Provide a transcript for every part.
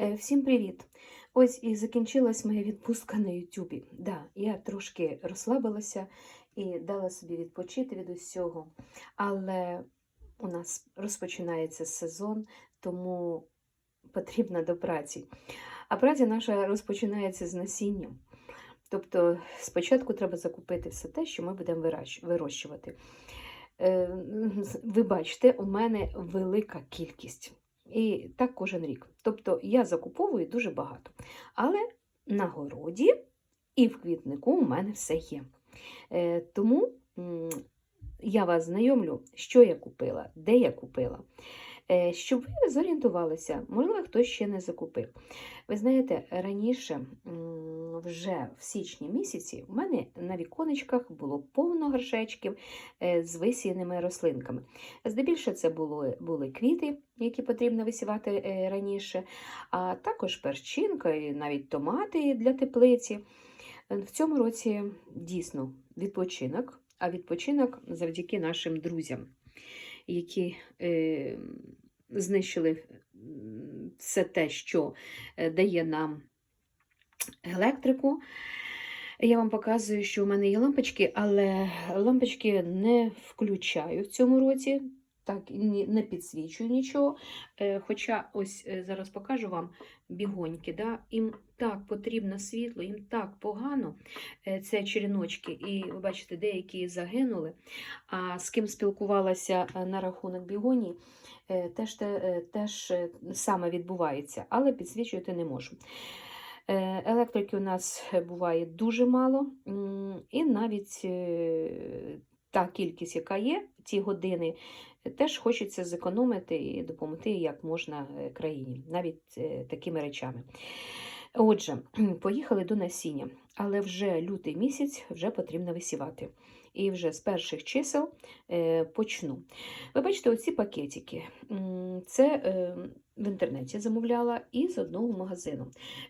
Е, Всім привіт! Ось і закінчилась моя відпустка на Ютубі. Да, я трошки розслабилася і дала собі відпочити від усього. Але у нас розпочинається сезон, тому потрібна до праці. А праця наша розпочинається з насінням. Тобто спочатку треба закупити все те, що ми будемо вирощувати. Е, Ви бачите, у мене велика кількість. І так кожен рік. Тобто я закуповую дуже багато. Але на городі і в квітнику у мене все є. Е, Тому я вас знайомлю, що я купила, де я купила. Е, Щоб ви зорієнтувалися, можливо, хтось ще не закупив. Ви знаєте, раніше, вже в січні місяці, у мене на віконечках було повно горшечків е, з висіяними рослинками. Здебільшого це були, були квіти, які потрібно висівати е, раніше, а також перчинка і навіть томати для теплиці. В цьому році дійсно відпочинок, а відпочинок завдяки нашим друзям, які е, знищили все те, що е, дає нам електрику. Я вам показую, що у мене є лампочки, але лампочки не включаю в цьому році, так не підсвічую нічого. Е, Хоча ось е, зараз покажу вам бігоньки. Да? Їм так потрібно світло, їм так погано. Е, Це черіночки, і ви бачите, деякі загинули. А з ким спілкувалася на рахунок бігоній, е, теж, теж саме відбувається, але підсвічувати не можу. Е, Електрики у нас буває дуже мало, і навіть е, та кількість, яка є, ті години, е, теж хочеться зекономити і допомогти як можна е, країні, навіть е, такими речами. Отже, поїхали до насіння, але вже лютий місяць вже потрібно висівати. І вже з перших чисел е, почну. Ви бачите, оці пакетики. Це е, в інтернеті замовляла і з одного магазину.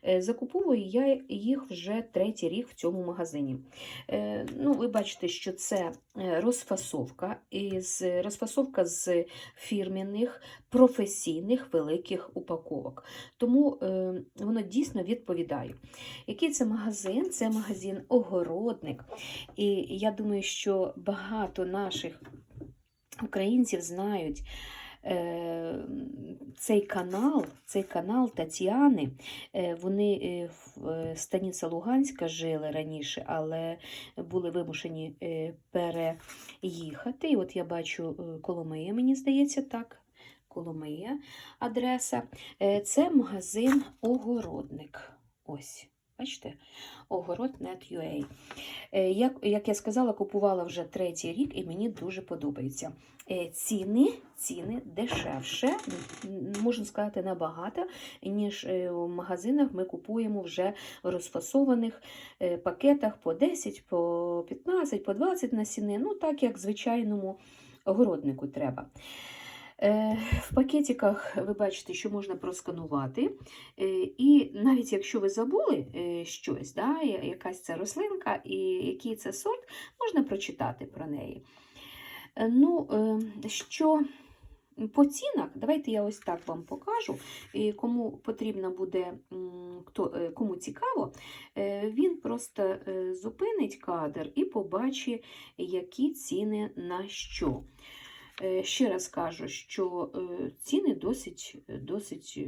Е, Закуповую я їх вже третій рік в цьому магазині. Е, Ну, ви бачите, що це е, розфасовка, із, розфасовка з фірмінних професійних великих упаковок. Тому воно дійсно відповідає. Який це магазин? Це магазин Огородник. І я думаю, що багато наших українців знають. Е, Цей канал, цей канал Тетяни, е, вони в е, станиці Луганська жили раніше, але були вимушені переїхати. І от я бачу Коломия, мені здається, так. Коломия адреса. Це магазин Огородник. Ось, бачите, огород.net.ua. Як, як я сказала, купувала вже третій рік і мені дуже подобається. Е, Ціни, ціни дешевше, можна сказати, набагато, ніж е, в магазинах ми купуємо вже в розфасованих е, пакетах по 10, по 15, по 20 насіни, ну так як звичайному огороднику треба. Е, В пакетиках ви бачите, що можна просканувати. Е, І навіть якщо ви забули е, щось, да, якась це рослинка і який це сорт, можна прочитати про неї. Е, Ну, е, що по цінах, давайте я ось так вам покажу. Кому потрібно буде, е, кому цікаво, він просто зупинить кадр і побачить, які ціни на що. Ще раз кажу, що ціни досить, досить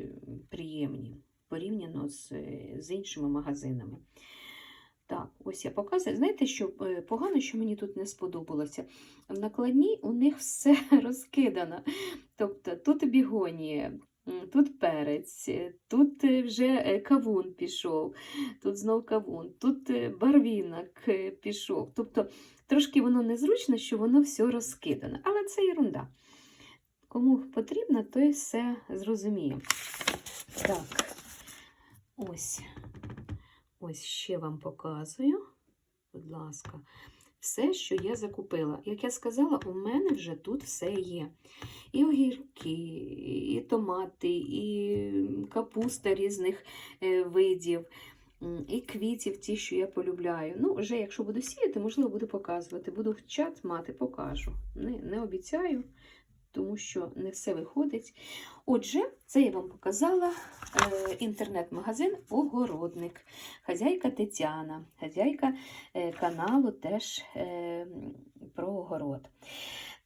приємні порівняно з, з іншими магазинами. Так, ось я показую. Знаєте, що е, погано, що мені тут не сподобалося? В накладній у них все розкидано. Тобто тут бігонія, тут перець, е, тут е, вже кавун пішов, тут знов кавун, тут барвінок пішов. Тобто трошки воно незручно, що воно все розкидано. Але це ерунда. Кому потрібно, той все зрозуміє. Так, ось. Ось ще вам показую, будь ласка, все, що я закупила. Як я сказала, у мене вже тут все є. І огірки, і томати, і капуста різних е, видів, і квітів, ті, що я полюбляю. Ну, вже якщо буду сіяти, можливо, буду показувати. Буду в чат мати, покажу. Не, не обіцяю. Тому що не все виходить. Отже, це я вам показала е, інтернет-магазин Огородник, хазяйка Тетяна, хазяйка е, каналу теж е, про огород.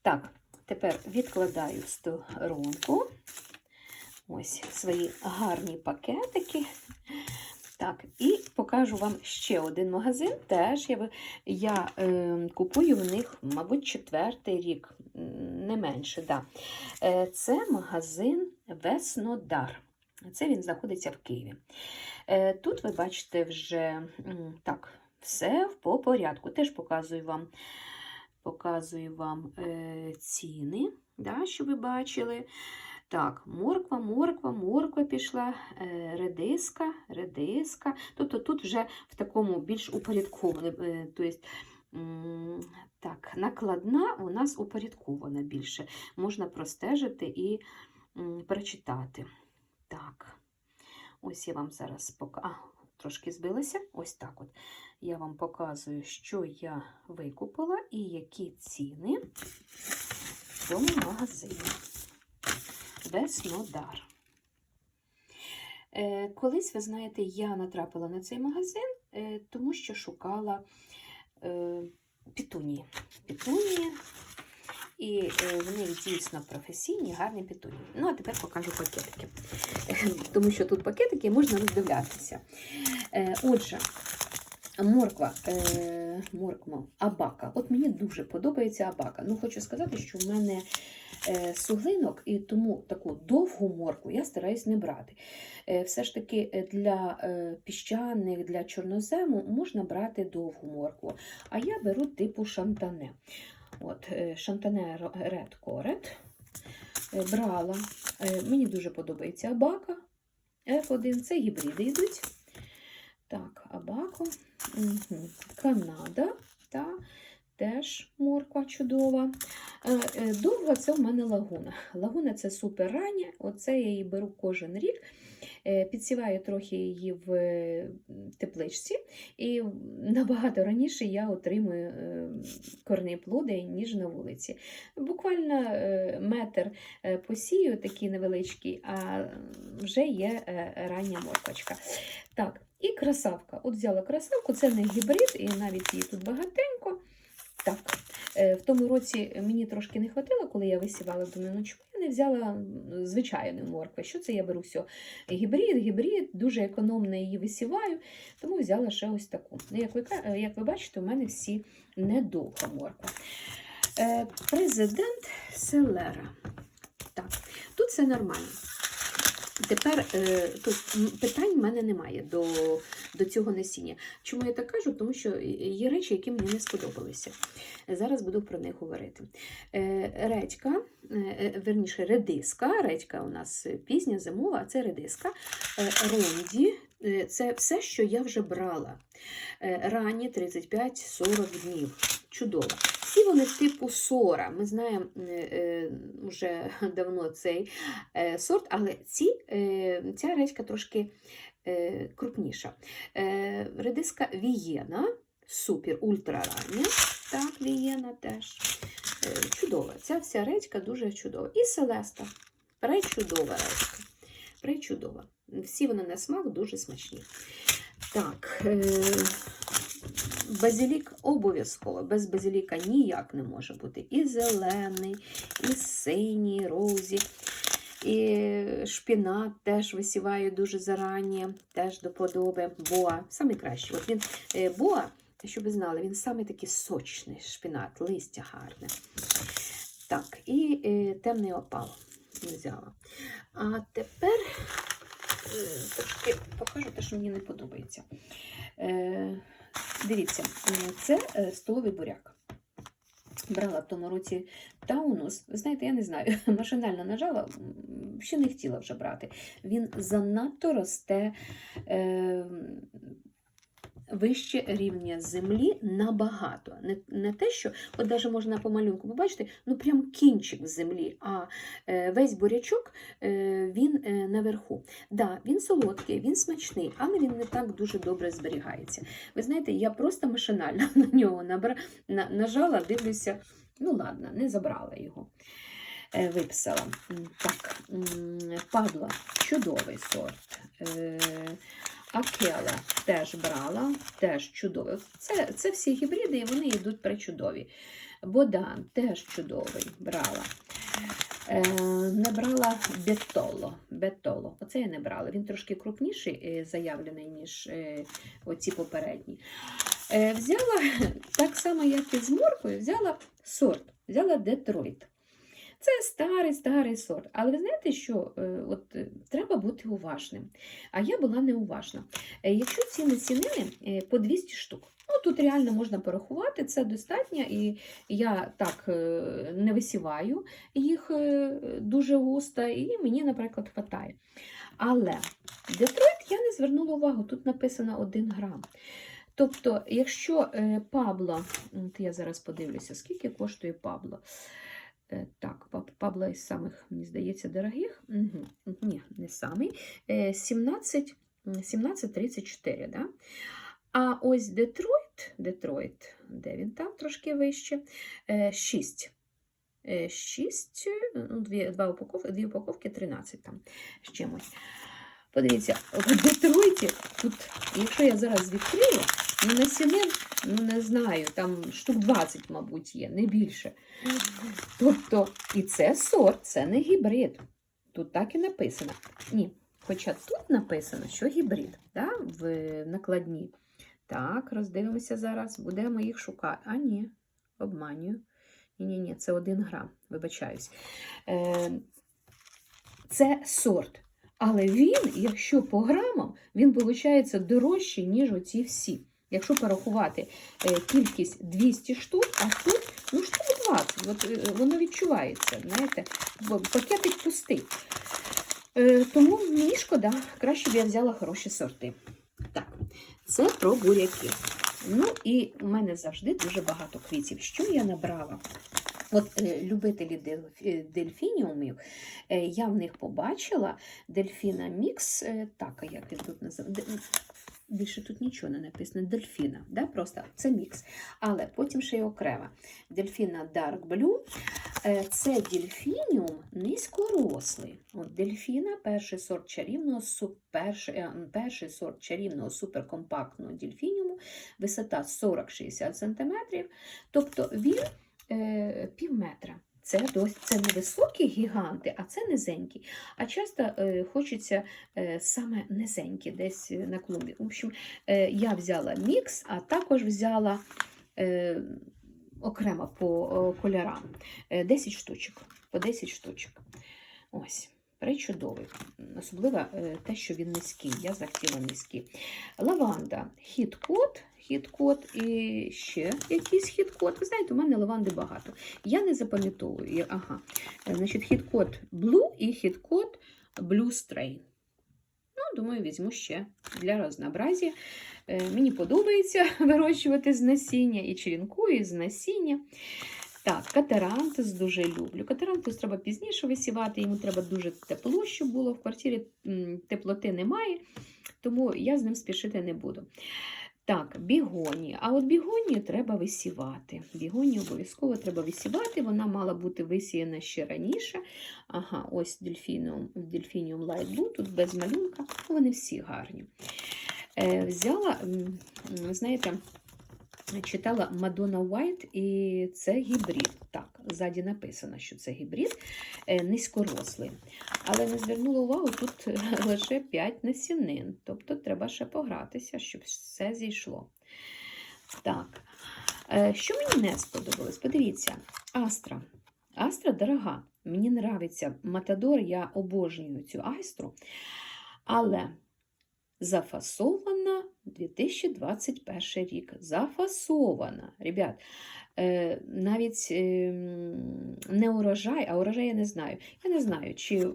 Так, тепер відкладаю в сторонку ось свої гарні пакетики. Так, і покажу вам ще один магазин. Теж я, я е, купую в них, мабуть, четвертий рік, не менше. Да. Е, це магазин Веснодар. Це він знаходиться в Києві. Е, тут ви бачите вже так, все по порядку. Теж показую вам, показую вам е, ціни, да, що ви бачили. Так, морква, морква, морква пішла, е, редиска, редиска. Тобто тут вже в такому більш упорядкованому, е, тобто, так, накладна у нас упорядкована більше. Можна простежити і прочитати. Так, ось я вам зараз покажу. Трошки збилася. Ось так от. Я вам показую, що я викупила і які ціни в цьому магазині. Веснодар. Е, колись, ви знаєте, я натрапила на цей магазин, е, тому що шукала е, пітунії. Пітунії, і вони дійсно професійні, гарні пітунії. Ну, а тепер покажу пакетики. Тому що тут пакетики можна роздивлятися. Отже, морква, морква, абака. От мені дуже подобається абака. Ну, хочу сказати, що в мене суглинок, і тому таку довгу моркву я стараюсь не брати. Е, Все ж таки е, для е, піщаних, для чорнозему можна брати довгу моркву, а я беру типу шантане. От, е, Шантане Red Coret е, брала. Е, Мені дуже подобається абака F1, це гібриди йдуть. Так, абако, угу. Канада, та теж морква чудова. Е, е, Довга це в мене лагуна. Лагуна це супер рання, оце я її беру кожен рік. Е, Підсіваю трохи її в тепличці, і набагато раніше я отримую корні плоди, ніж на вулиці. Буквально метр посію, такий невеличкий, а вже є рання морквочка. Так, і красавка. От взяла красавку, це не гібрид, і навіть її тут багатенько. Е, в тому році мені трошки не хватило, коли я висівала до ночку, я не взяла звичайну моркви. Що це я беру все? Гібрид, гібрид, дуже економно її висіваю, тому взяла ще ось таку. Ну, Як ви, е, як ви бачите, у мене всі недовга морква. Е, Президент Селера. Так, тут все нормально. Тепер е, тут питань в мене немає до, до цього насіння. Чому я так кажу? Тому що є речі, які мені не сподобалися. Зараз буду про них говорити. Е, редька, е, верніше, редиска. Редька у нас пізня зимова, а це редиска. Ронді це все, що я вже брала. Ранні 35-40 днів. Чудово. Всі вони типу сора. Ми знаємо е, е, вже давно цей е, сорт, але ці, ця редька трошки крупніша. Редиска Вієна, супер, ультра рання. Так, Вієна теж. Чудова. Ця вся редька дуже чудова. І Селеста. Пречудова редька. Пречудова. Всі вони на смак дуже смачні. Так, базилік обов'язково. Без базиліка ніяк не може бути. І зелений, і синій, розі. І шпінат теж висіваю дуже зарані, теж до подоби. Боа, саме краще. От він е, боа, щоб ви знали, він саме такий сочний шпінат, листя гарне. Так, і е, темний опал взяла. А тепер е, трошки покажу те, що мені не подобається. Е, дивіться, е, це е, столовий буряк. Брала в тому році таунус. Ви знаєте, я не знаю, машинально нажала, ще не хотіла вже брати. Він занадто росте е, вище рівня землі набагато. Не, не те, що, от навіть можна по малюнку побачити, ну прям кінчик землі, а е, весь бурячок е, він е, наверху. Да, він солодкий, він смачний, але він не так дуже добре зберігається. Ви знаєте, я просто машинально на нього набра... на... нажала, дивлюся, ну ладно, не забрала його. виписала. Так, Падла чудовий сорт. Акела теж брала, теж чудовий. Це, це всі гібриди, і вони йдуть причудові. Бодан теж чудовий брала. Е, не брала бетоло. бетоло. Оце я не брала. Він трошки крупніший е, заявлений, ніж е, оці попередні. Е, взяла так само, як і з моркою, взяла сорт, взяла Детройт. Це старий старий сорт. Але ви знаєте, що е, от, е, треба бути уважним. А я була неуважна. Е, якщо ці насінини е, по 200 штук, ну тут реально можна порахувати, це достатньо, і я так не висіваю їх дуже густо, і мені, наприклад, хватає. Але Детройт я не звернула увагу, тут написано 1 грам. Тобто, якщо Пабло, от я зараз подивлюся, скільки коштує Пабло. Е, Так, Паб- Пабло із самих, мені здається, дорогих. Угу. Ні, не самий. Е, 17, 17,34, да? А ось Детройт, Детройт, де він там трошки вище, е, 6. 6, ну, дві, два упаковки, дві упаковки 13 там з чимось. Подивіться, в Детройті, тут, якщо я зараз відкрию, ну насінин, ну не знаю, там штук 20, мабуть, є, не більше. Тобто, і це сорт, це не гібрид. Тут так і написано. Ні, хоча тут написано, що гібрид да, в накладні. Так, роздивимося зараз, будемо їх шукати. А ні, обманюю. Ні-ні-ні, це один грам, вибачаюсь. Е, це сорт. Але він, якщо по грамам, він виходить дорожчий, ніж оці всі. Якщо порахувати е, кількість 200 штук, а тут ну, штук 20. От, е, воно відчувається, знаєте, пакетик пустий. Е, тому мені шкода, краще б я взяла хороші сорти. Так, це про буряки. Ну і у мене завжди дуже багато квітів. Що я набрала? От е, любителі е, дельфініумів, е, я в них побачила дельфіна мікс, так, як він тут називається? Більше тут нічого не написано. Дельфіна, да? просто це мікс. Але потім ще й окремо. Дельфіна Dark Blue. Це дельфініум низькорослий. От дельфіна, перший сорт чарівного, перший, перший сорт чарівного суперкомпактного дельфініуму, висота 40-60 см. Тобто він е, пів метра. Це, дос- це не високі гіганти, а це низенькі. А часто е, хочеться е, саме низенькі, десь е, на клумбі. В общем, е, я взяла мікс, а також взяла е, окремо по е, кольорам е, 10 штучок. По 10 штучок. Ось. Причудовий. Особливо е, те, що він низький. Я захотіла низький. Лаванда, хіт-код, хіт-код і ще якийсь хіт-код. Ви знаєте, у мене лаванди багато. Я не запам'ятовую. Ага. Е, Значить, хіт-код Blue і хіт-код Blue Strain. Ну, думаю, візьму ще для разнообразія. Е, Мені подобається вирощувати з насіння і черенкую з насіння. Так, катерантис дуже люблю. Катерантис треба пізніше висівати, йому треба дуже тепло, щоб було. В квартирі теплоти немає, тому я з ним спішити не буду. Так, бігоні. А от бігонію треба висівати. Бігонію обов'язково треба висівати. Вона мала бути висіяна ще раніше. Ага, ось дельфініум, дельфініум Light тут без малюнка. Вони всі гарні. Е, взяла, знаєте, читала Мадонна Уайт, і це гібрид. Так, ззаді написано, що це гібрид е, низькорослий. Але не звернула увагу, тут лише 5 насінин. Тобто треба ще погратися, щоб все зійшло. Так, е, що мені не сподобалось? Подивіться, Астра. Астра дорога. Мені нравиться Матадор, я обожнюю цю айстру. Але зафасована 2021 рік. Зафасована. Ребят, е, навіть е, не урожай, а урожай я не знаю. Я не знаю, чи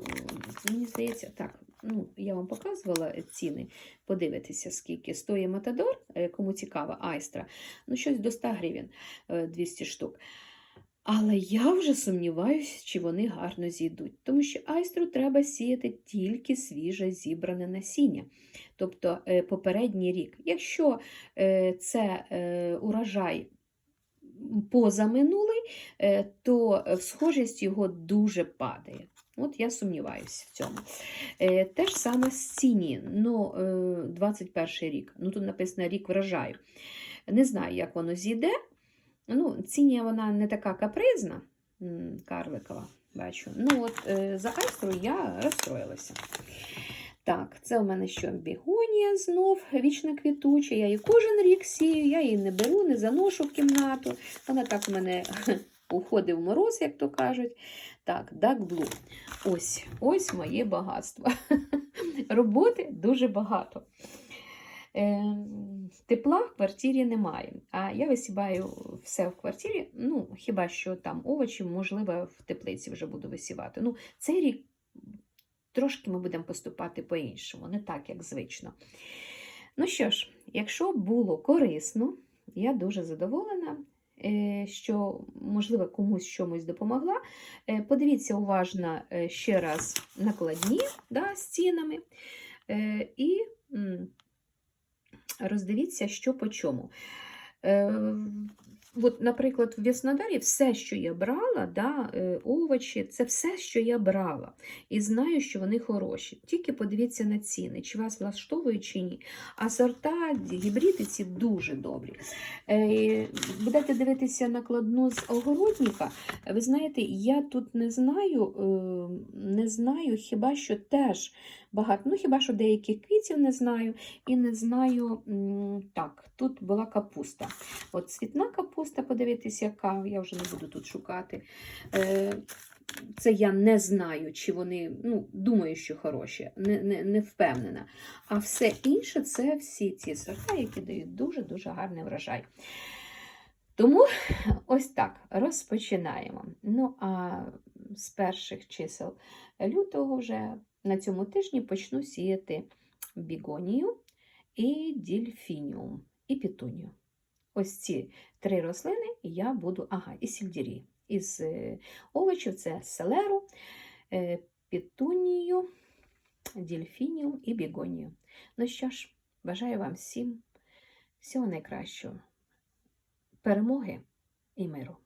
мені здається, так. Ну, я вам показувала ціни. Подивитися, скільки стоїть Матадор, е, кому цікаво, айстра. Ну, щось до 100 гривень, е, 200 штук. Але я вже сумніваюся, чи вони гарно зійдуть, тому що айстру треба сіяти тільки свіже зібране насіння, тобто е, попередній рік. Якщо е, це е, урожай позаминулий, то схожість його дуже падає. От я сумніваюся в цьому. Те ж саме з ціні, ну, е, 21 рік. Ну, тут написано рік врожаю. Не знаю, як воно зійде. Ну, ціні вона не така капризна, карликова, бачу. Ну, от е, за айстру я розстроїлася. Так, це у мене що бігонія знов вічно квітуча. Я її кожен рік сію, я її не беру, не заношу в кімнату. Вона так у мене уходить в мороз, як то кажуть. Так, Blue. Ось, ось моє багатство. Роботи дуже багато. Е, Тепла в квартирі немає. А я висіваю все в квартирі. Ну, хіба що там овочі, можливо, в теплиці вже буду висівати. Ну, цей рік трошки ми будемо поступати по-іншому, не так, як звично. Ну що ж, якщо було корисно, я дуже задоволена, е, що, можливо, комусь чомусь допомогла. Е, Подивіться уважно е, ще раз накладні да, з І роздивіться, що по чому. От, наприклад, в Веснодарі все, що я брала, да, е, овочі, це все, що я брала. І знаю, що вони хороші. Тільки подивіться на ціни, чи вас влаштовують, чи ні. А сорта, гібриди ці дуже добрі. Е, Будете дивитися накладну з огородника. Ви знаєте, я тут не знаю, е, не знаю, хіба що теж багато. Ну, хіба що деяких квітів не знаю. І не знаю, так, тут була капуста. От цвітна капуста, подивитися, яка, я вже не буду тут шукати. Е, Це я не знаю, чи вони, ну, думаю, що хороші, не, не, не впевнена. А все інше це всі ці сорта, які дають дуже-дуже гарний врожай. Тому ось так розпочинаємо. Ну, а з перших чисел лютого вже на цьому тижні почну сіяти бігонію і дільфініум, і пітунію. Ось ці три рослини я буду, ага, і сільдірі. Із е, овочів це селеру, е, пітунію, дільфініум і бігонію. Ну що ж, бажаю вам всім всього найкращого, перемоги і миру.